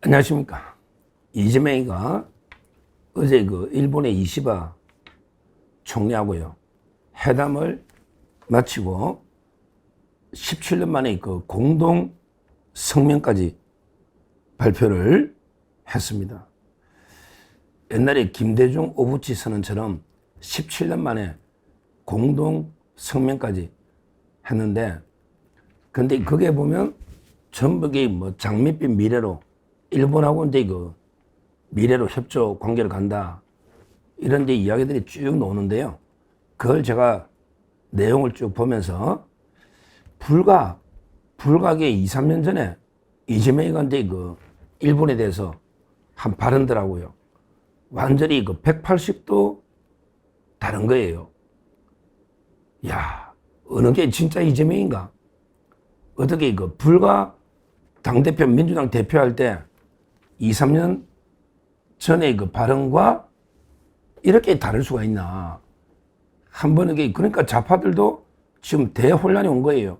안녕하십니까. 이재명이가 어제 그 일본의 이시바 총리하고요. 회담을 마치고 17년 만에 그 공동 성명까지 발표를 했습니다. 옛날에 김대중 오부치 선언처럼 17년 만에 공동 성명까지 했는데 근데 그게 보면 전부 게뭐 장밋빛 미래로 일본하고 이제 그 미래로 협조 관계를 간다 이런 데 이야기들이 쭉 나오는데요. 그걸 제가 내용을 쭉 보면서 불과 불가게 2, 3년 전에 이재명이가 이제 그 일본에 대해서 한 발언더라고요. 완전히 그 180도 다른 거예요. 야, 어느 게 진짜 이재명인가? 어떻게 그 불과 당대표 민주당 대표할 때 2, 3년 전에 그 발언과 이렇게 다를 수가 있나. 한게 그러니까 좌파들도 지금 대혼란이 온 거예요.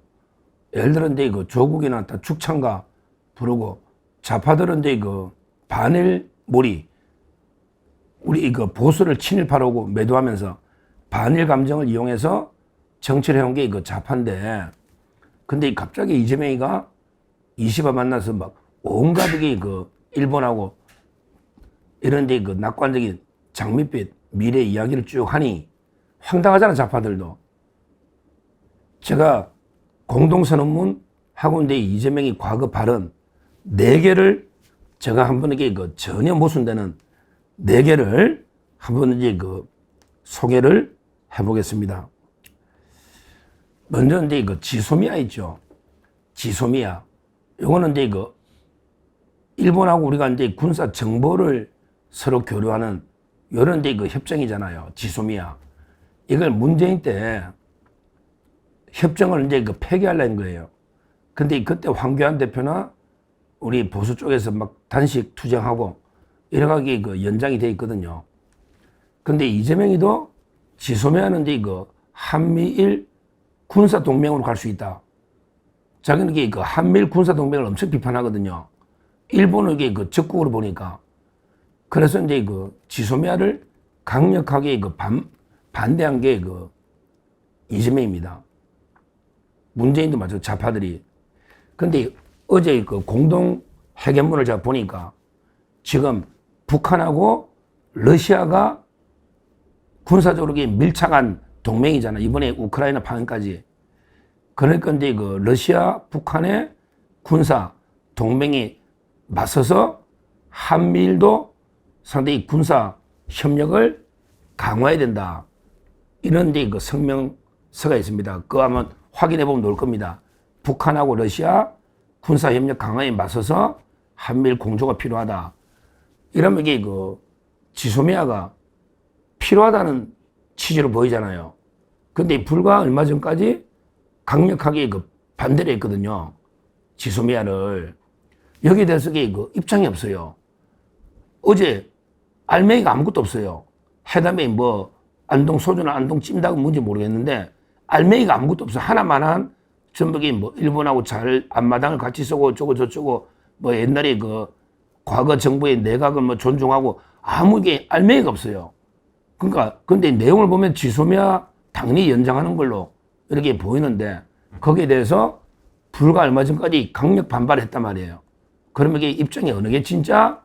예를 들어 이제 그 조국이나 다 죽창가 부르고 좌파들은 이제 그 반일 몰이 우리 그 보수를 친일파라고 매도하면서 반일 감정을 이용해서 정치를 해온 게그 좌파인데 근데 갑자기 이재명이가 이시바 만나서 막 온갖 게그 일본하고 이런 데 그 낙관적인 장밋빛 미래 이야기를 쭉 하니 황당하잖아 좌파들도 제가 공동선언문 있는데 이재명이 과거 발언 네 개를 제가 한 번에게 그 전혀 모순되는 네 개를 한 번에 그 소개를 해보겠습니다. 먼저 이제 그 지소미아 있죠. 지소미아. 요거는 이제 그 일본하고 우리가 이제 군사 정보를 서로 교류하는 요런 이제 그 협정이잖아요. 지소미아. 이걸 문재인 때 협정을 이제 그 폐기하려는 거예요. 근데 그때 황교안 대표나 우리 보수 쪽에서 막 단식 투쟁하고 가지 그 연장이 돼 있거든요. 근데 이재명이도 지소미아는 이제 그 한미일 군사 동맹으로 갈 수 있다. 자기는 그 한미일 군사 동맹을 엄청 비판하거든요. 이게 그 적국으로 보니까. 그래서 이제 그 지소미아를 강력하게 그 반, 반대한 게 그 이재명입니다. 문재인도 마찬가지 좌파들이. 근데 어제 그 공동 회견문을 제가 보니까 지금 북한하고 러시아가 군사적으로 밀착한 동맹이잖아. 이번에 우크라이나 파행까지. 그러니까 이제 그 러시아, 북한의 군사 동맹이 맞서서 한미일도 상당히 군사 협력을 강화해야 된다. 이런 이제 그 성명서가 있습니다. 그거 한번 확인해 보면 좋을 겁니다. 북한하고 러시아 군사 협력 강화에 맞서서 한미일 공조가 필요하다. 이러면 이게 그 지소미아가 필요하다는 취지로 보이잖아요. 근데 불과 얼마 전까지 강력하게 그 반대를 했거든요. 지소미아를. 여기에 대해서 그 입장이 없어요. 어제 알맹이가 아무것도 없어요. 해담에 뭐 안동 소주나 안동 찜닭은 뭔지 모르겠는데 알맹이가 아무것도 없어. 하나만한 전북이 뭐 일본하고 잘 앞마당을 같이 쓰고 어쩌고 저쩌고 뭐 옛날에 그 과거 정부의 내각을 뭐 존중하고 아무 게 알맹이가 없어요. 그러니까 근데 내용을 보면 지소미아 당리 연장하는 걸로 이렇게 보이는데 거기에 대해서 불과 얼마 전까지 강력 반발했단 말이에요. 그러면 이게 입장이 어느 게 진짜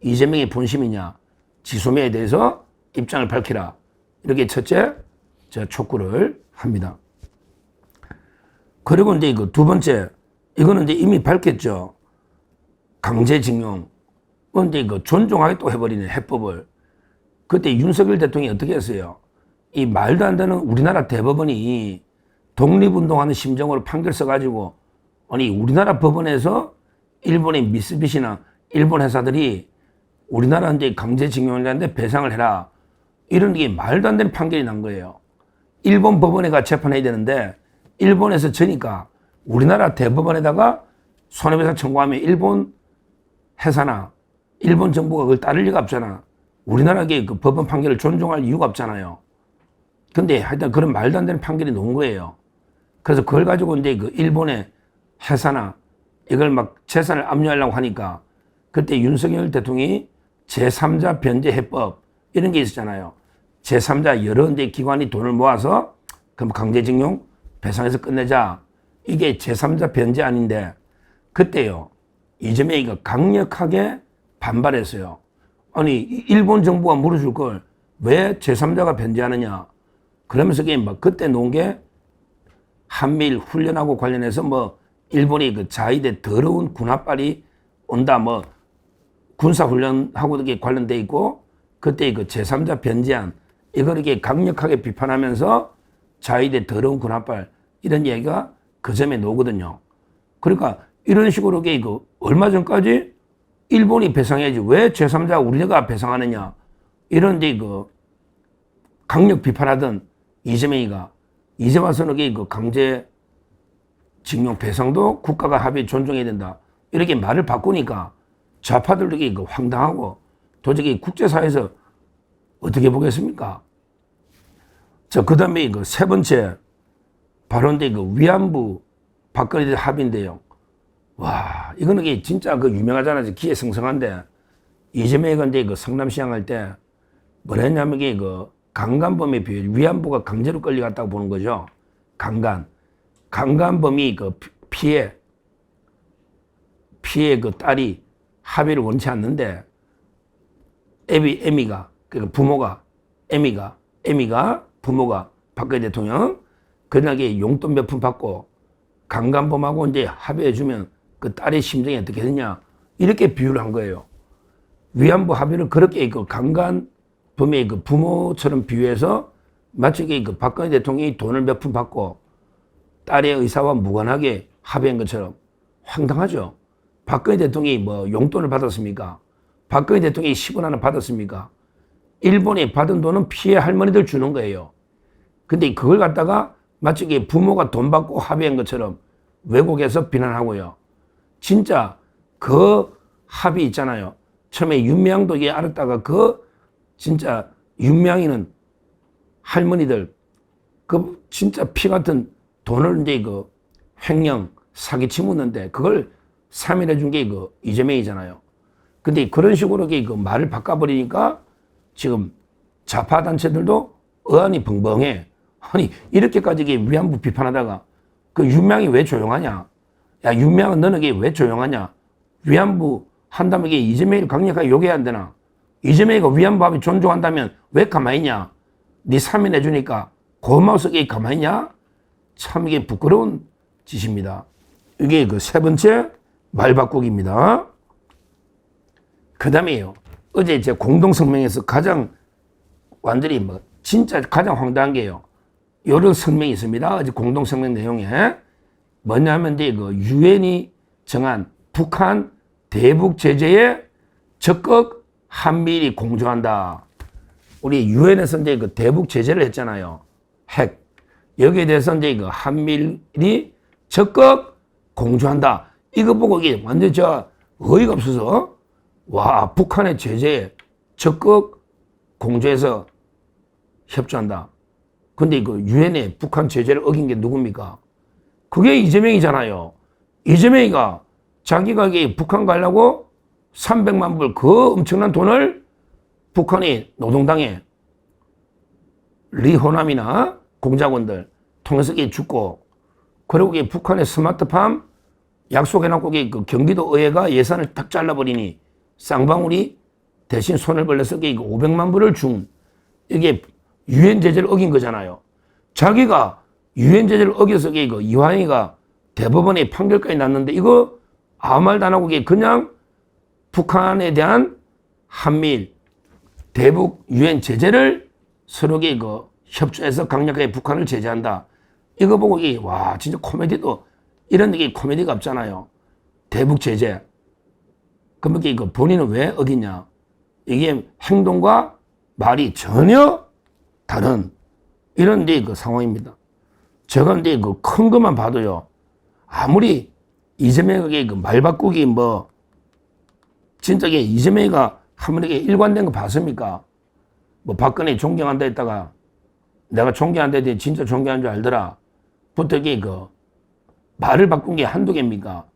이재명의 본심이냐 지소미아에 대해서 입장을 밝히라 이렇게 첫째 제가 촉구를 합니다. 그리고 이제 그 두 번째 이거는 이제 이미 밝혔죠. 강제징용. 근데 그 존중하게 또 해버리는 해법을. 그때 윤석열 대통령이 어떻게 했어요? 이 말도 안 되는 우리나라 대법원이 독립운동하는 심정으로 판결 써가지고 아니 우리나라 법원에서 일본의 미쓰비시나 일본 회사들이 우리나라 이제 강제징용을 하는데 배상을 해라. 이런 게 말도 안 되는 판결이 난 거예요. 일본 법원에 가 재판해야 되는데 일본에서 저니까 우리나라 대법원에다가 손해배상 청구하면 일본 회사나 일본 정부가 그걸 따를 리가 없잖아. 우리나라의 그 법원 판결을 존중할 이유가 없잖아요. 근데 하여튼 그런 말도 안 되는 판결이 나온 거예요. 그래서 그걸 가지고 이제 그 일본의 회사나 이걸 막 재산을 압류하려고 하니까 그때 윤석열 대통령이 제3자 변제 해법 이런 게 있었잖아요. 제3자 여러 데 기관이 돈을 모아서 그럼 강제징용 배상해서 끝내자. 이게 제3자 변제 아닌데 그때요. 이재명이가 강력하게 반발했어요. 아니 일본 정부가 물어줄 걸 왜 제3자가 변제하느냐. 그러면서 그게 막 그때 놓은 게 한미일 훈련하고 관련해서 뭐 일본이 그 자위대 더러운 군합발이 온다 뭐 군사훈련하고 이게 관련돼 있고 그때 그 제3자 변제안 이걸 이렇게 강력하게 비판하면서 자위대 더러운 군합발 이런 얘기가 그 점에 나오거든요. 그러니까 이런 식으로 이게 그 얼마 전까지 일본이 배상해야지 왜 제3자 우리가 배상하느냐 이런 데 그 강력 비판하던 이재명이가 이제 와서는 이게 그 강제 징용 배상도 국가가 합의 존중해야 된다 이렇게 말을 바꾸니까 좌파들도 그 황당하고 도저히 국제사회에서 어떻게 보겠습니까? 자, 그 다음에 그세 번째 발언대 그 위안부 박근혜 합의인데요. 와, 이거는 게 진짜 그 유명하잖아요. 기회성성한데 이재명이 근데 그 성남시장 할 때 뭐라 했냐면 이게 그 강간범에 비해 위안부가 강제로 끌려갔다고 보는 거죠. 강간. 강간범이 그 피해, 피해 그 딸이 합의를 원치 않는데 애미, 애미가, 그 부모가, 애미가, 애미가, 부모가 박근혜 대통령 그날에 용돈 몇 푼 받고 강간범하고 이제 합의해 주면 그 딸의 심정이 어떻게 되냐 이렇게 비유를 한 거예요. 위안부 합의를 그렇게 그 강간범의 그 부모처럼 비유해서 마치 그 박근혜 대통령이 돈을 몇 푼 받고 딸의 의사와 무관하게 합의한 것처럼 황당하죠. 박근혜 대통령이 뭐 용돈을 받았습니까? 박근혜 대통령이 10원 하나 받았습니까? 일본에 받은 돈은 피해 할머니들 주는 거예요. 근데 그걸 갖다가 마치 부모가 돈 받고 합의한 것처럼 왜곡해서 비난하고요. 진짜 그 합의 있잖아요. 처음에 윤명도 이게 알았다가 그 진짜 윤명이는 할머니들 그 진짜 피 같은 돈을 이제 그 횡령 사기 치 묻는데 그걸 사면해 준 게 그 이재명이잖아요. 근데 그런 식으로 그 말을 바꿔버리니까 지금 좌파 단체들도 어안이 벙벙해. 아니 이렇게까지 위안부 비판하다가 그 윤명이 왜 조용하냐? 야 윤명은 너는 왜 조용하냐? 위안부 한다면 이게 이재명을 강력하게 안 되나? 이재명이가 위안부 합의 존중한다면 왜 가만히 있냐? 네 사면해 주니까 고마워서 가만히 있냐? 참 이게 부끄러운 짓입니다. 이게 그 세 번째 말 바꾸기입니다. 그 다음에요. 어제 제 공동성명에서 가장 완전히 뭐 진짜 가장 황당한 게요. 여러 성명이 있습니다. 어제 공동성명 내용에 뭐냐면 그 유엔이 정한 북한 대북 제재에 적극 한미일이 공조한다. 우리 유엔에서 이제 그 대북 제재를 했잖아요. 핵. 여기에 대해서 이제 그 한미일이 적극 공조한다. 이거 보고 이게 완전 저 어이가 없어서 와 북한의 제재에 적극 공조해서 협조한다. 근데 그 유엔에 북한 제재를 어긴 게 누굽니까? 그게 이재명이잖아요. 이재명이가 자기가 북한 가려고 300만 불 그 엄청난 돈을 북한이 노동당에 리호남이나 공작원들 통해서 죽고 그리고 북한의 스마트팜 약속해놓고 그 경기도 의회가 예산을 딱 잘라버리니 쌍방울이 대신 손을 벌려서 500만 불을 준 이게 유엔 제재를 어긴 거잖아요. 자기가 유엔 제재를 어겨서 그 이화영이가 대법원에 판결까지 났는데 이거 아무 말도 안 하고 그냥 북한에 대한 한미일 대북 유엔 제재를 서로에게 그 협조해서 강력하게 북한을 제재한다. 이거 보고 이 와 진짜 코미디도 이런 게 코미디가 없잖아요. 대북 제재. 그러면 이거 본인은 왜 어기냐? 이게 행동과 말이 전혀 다른 이런 데그 상황입니다. 제가 근데 그큰 것만 봐도요. 아무리 이재명에게 그말 바꾸기 뭐 진짜 게 이재명이가 한번에 일관된 거 봤습니까? 뭐 박근혜 존경한다 했다가 내가 존경한다 했더니 진짜 존경한 줄 알더라. 부터기 그 말을 바꾼 게 한두 개입니까?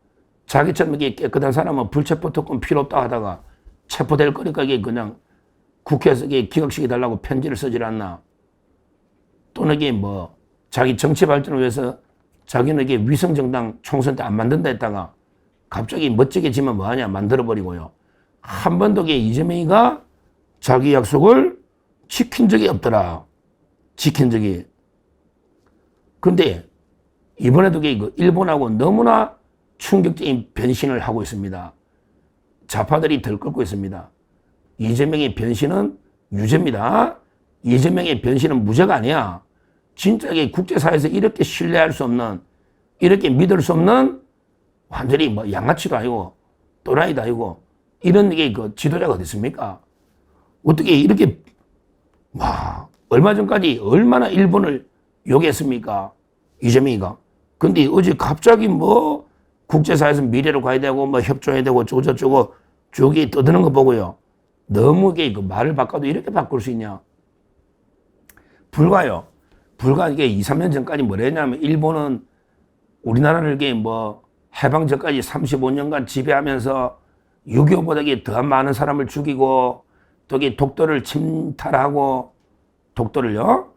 자기처럼 이게 깨끗한 사람은 불체포 특권 필요 없다 하다가 체포될 거니까 이게 그냥 국회에서 이게 기각시켜 달라고 편지를 쓰질 않나. 또는 이게 뭐 자기 정치 발전을 위해서 자기는 이게 위성정당 총선 때 안 만든다 했다가 갑자기 멋지게 지면 뭐하냐 만들어버리고요. 한 번도 이게 이재명이가 자기 약속을 지킨 적이 없더라. 지킨 적이. 근데 이번에도 그 일본하고 너무나 충격적인 변신을 하고 있습니다. 좌파들이 들끓고 있습니다. 이재명의 변신은 유죄입니다. 이재명의 변신은 무죄가 아니야. 진짜게 국제사회에서 이렇게 신뢰할 수 없는, 이렇게 믿을 수 없는 완전히 뭐 양아치도 아니고 또라이도 아니고 이런 게 그 지도자가 어디 있습니까? 어떻게 이렇게 와 얼마 전까지 얼마나 일본을 욕했습니까? 이재명이가. 근데 어제 갑자기 뭐 국제사회에서 미래로 가야 되고 뭐 협조해야 되고 저저저고 저기 떠드는 거 보고요. 너무 그 말을 바꿔도 이렇게 바꿀 수 있냐? 불가요. 불과 이게 2, 3년 전까지 뭐라 했냐면 일본은 우리나라를 이게 뭐 해방 전까지 35년간 지배하면서 6.25보다 더한 많은 사람을 죽이고 또 이게 독도를 침탈하고 독도를요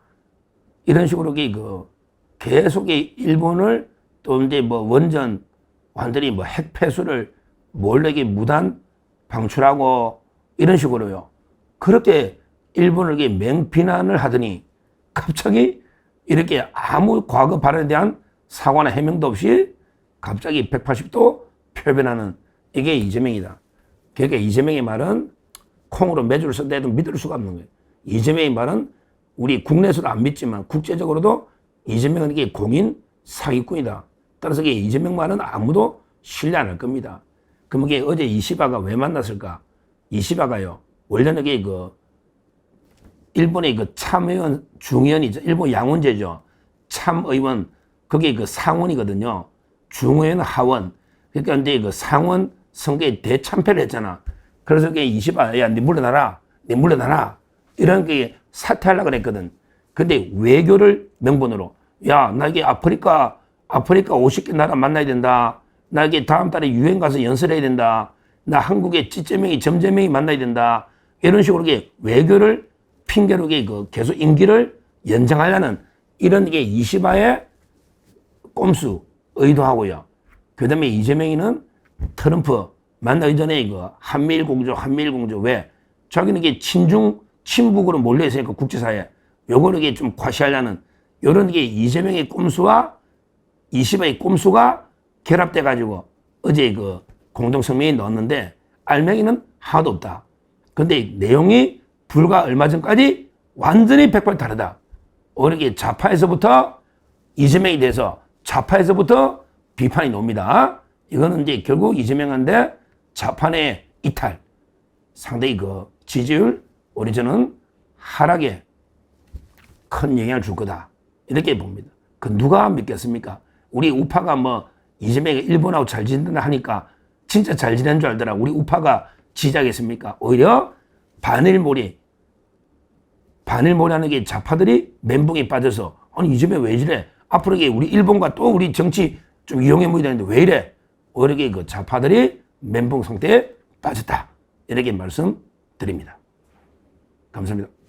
이런 식으로 그 계속 이 일본을 또 이제 뭐 원전 완전히 뭐 핵폐수를 몰래 무단 방출하고 이런 식으로요 그렇게 일본을 맹비난을 하더니 갑자기 이렇게 아무 과거 발언에 대한 사과나 해명도 없이 갑자기 180도 표변하는 이게 이재명이다. 그러니까 이재명의 말은 콩으로 매주를 쓴다 해도 믿을 수가 없는 거예요. 이재명의 말은 우리 국내에서도 안 믿지만 국제적으로도 이재명은 이게 공인 사기꾼이다. 따라서 이게 이재명 말은 아무도 신뢰 안 할 겁니다. 그럼 이게 어제 이시바가 왜 만났을까? 이시바가요. 원래는 이게 그 일본의 그 참의원 중의원이죠. 일본 양원제죠. 참의원 그게 그 상원이거든요. 중의원 하원. 그러니까 근데 그 상원 선거에 대참패를 했잖아. 그래서 그게 20아 야, 네 물러나라. 네 물러나라. 이런 게 사퇴하려고 그랬거든. 근데 외교를 명분으로 야, 나 이게 아프리카 아프리카 50개 나라 만나야 된다. 나 이게 다음 달에 유엔 가서 연설해야 된다. 나 한국의 찌제명이 점제명이 만나야 된다. 이런 식으로 이게 외교를 핑계로 이게 그 계속 임기를 연장하려는 이런 게 20화의 꼼수 의도하고요. 그 다음에 이재명이는 트럼프 만나기 전에 이거 한미일 공조, 한미일 공조 왜? 자기는 이게 친중, 친북으로 몰려 있으니까 국제사회. 요거는 이게 좀 과시하려는 요런 게 이재명의 꼼수와 이시바의 꼼수가 결합돼 가지고 어제 그 공동성명에 넣었는데 알맹이는 하나도 없다. 근데 내용이 불과 얼마 전까지 완전히 백발 다르다. 오히려 좌파에서부터 이재명에 대해서 좌파에서부터 비판이 놉니다. 이거는 이제 결국 이재명한테 좌판의 이탈, 상당히 그 지지율, 우리 저는 하락에 큰 영향을 줄 거다. 이렇게 봅니다. 그 누가 믿겠습니까? 우리 우파가 뭐 이재명이 일본하고 잘 지낸다 하니까 진짜 잘 지낸 줄 알더라. 우리 우파가 지지하겠습니까? 오히려 바늘몰이, 바늘몰이 하는 게 좌파들이 멘붕에 빠져서 아니 이재명 왜 이래? 앞으로 이게 우리 일본과 또 우리 정치 좀 이용해 보이야 되는데 왜 이래? 오히려 그 좌파들이 멘붕 상태에 빠졌다. 이렇게 말씀드립니다. 감사합니다.